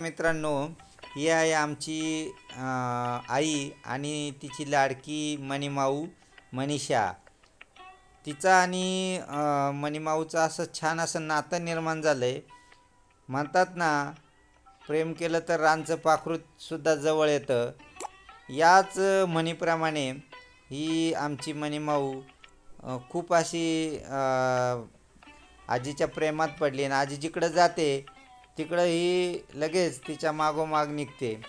मित्रांनो ही आहे आमची आई आणि तिची लाडकी मणिमाऊ मनीषा. तिचा आणि अं, मणिमाऊचं असं छान असं नातं निर्माण झालं आहे म्हणतात ना प्रेम केलं तर रानचं पाखरूतसुद्धा जवळ येतं. याच म्हणीप्रमाणे ही आमची मणिमाऊ खूप अशी आजीच्या प्रेमात पडली आणि आजी जिकडं जाते तिकडं ही लगेच तिच्या मागोमाग निघते.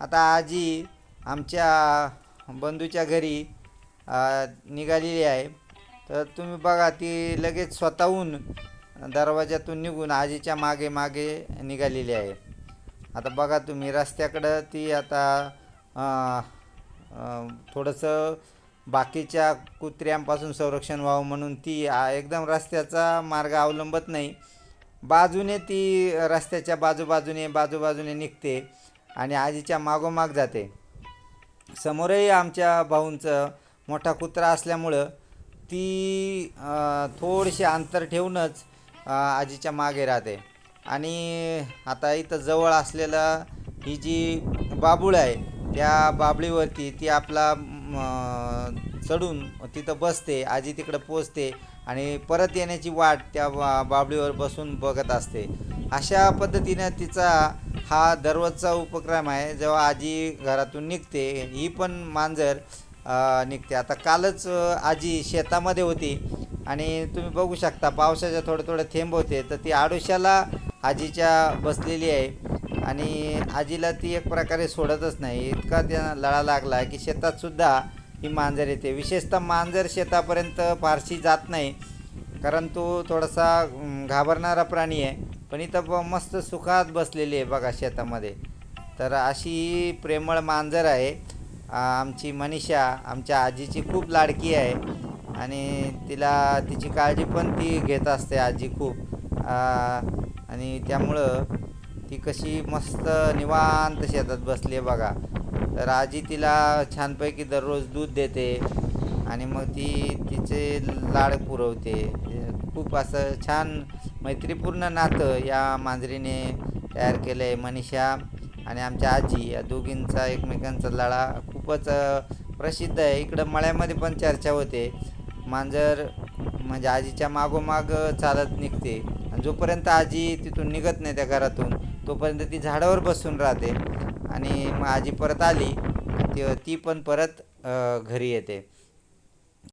आता आजी आमच्या बंधूच्या घरी निघालेली आहे. तर तुम्ही बघा ती लगेच स्वतःहून दरवाजातून निघून आजीच्या मागे मागे निघालेली आहे. आता बघा तुम्ही रस्त्याकडं ती आता थोडंसं बाकीच्या कुत्र्यांपासून संरक्षण व्हावं म्हणून ती एकदम रस्त्याचा मार्ग अवलंबत नाही. बाजूने ती रस्त्याच्या बाजूबाजूने बाजूबाजूने निघते आणि आजीच्या मागोमाग जाते. समोरही आमच्या भाऊंचं मोठा कुत्रा असल्यामुळं ती थोडीशी अंतर ठेवूनच आजीच्या मागे राहते. आणि आता इथं जवळ असलेला ही जी बाबूळ आहे त्या बाबळीवरती ती आपला चढून तिथं बसते आजी तिकडं पोचते आणि परत येण्याची वाट त्या बा बाबडीवर बसून बघत असते. अशा पद्धतीनं तिचा हा दररोजचा उपक्रम आहे. जेव्हा आजी घरातून निघते ही पण मांजर निघते. आता कालच आजी शेतामध्ये होती आणि तुम्ही बघू शकता पावसाच्या थोडं थोडं थेंब होते तर ती आडोशाला आजीच्या बसलेली आहे. आणि आजीला ती एक प्रकारे सोडतच नाही. इतका त्या लळा लागला की शेतातसुद्धा ही मांजर येते. विशेषतः मांजर शेतापर्यंत फारशी जात नाही. कारण तो थोडासा घाबरणारा प्राणी आहे. पण इथं ब मस्त सुखात बसलेली आहे बघा शेतामध्ये. तर अशी ही प्रेमळ मांजर आहे. आमची मनीषा आमच्या आजीची खूप लाडकी आहे. आणि तिला तिची काळजी पण ती घेत असते आजी खूप. आणि त्यामुळं ती कशी मस्त निवांत शेतात बसली आहे बघा. तर आजी तिला छानपैकी दररोज दूध देते आणि मग ती तिचे लाड पुरवते. खूप असं छान मैत्रीपूर्ण नातं या मांजरीने तयार केलं आहे मनीषा आणि आमच्या आजी. या दोघींचा एकमेकांचा लळा खूपच प्रसिद्ध आहे. इकडं मळ्यामध्ये पण चर्चा होते. मांजर म्हणजे आजीच्या मागोमाग चालत निघते. आणि जोपर्यंत आजी तिथून निघत नाही त्या घरातून तोपर्यंत ती झाडावर बसून राहते. आणि मग आजी परत आली ती ती पण परत घरी येते.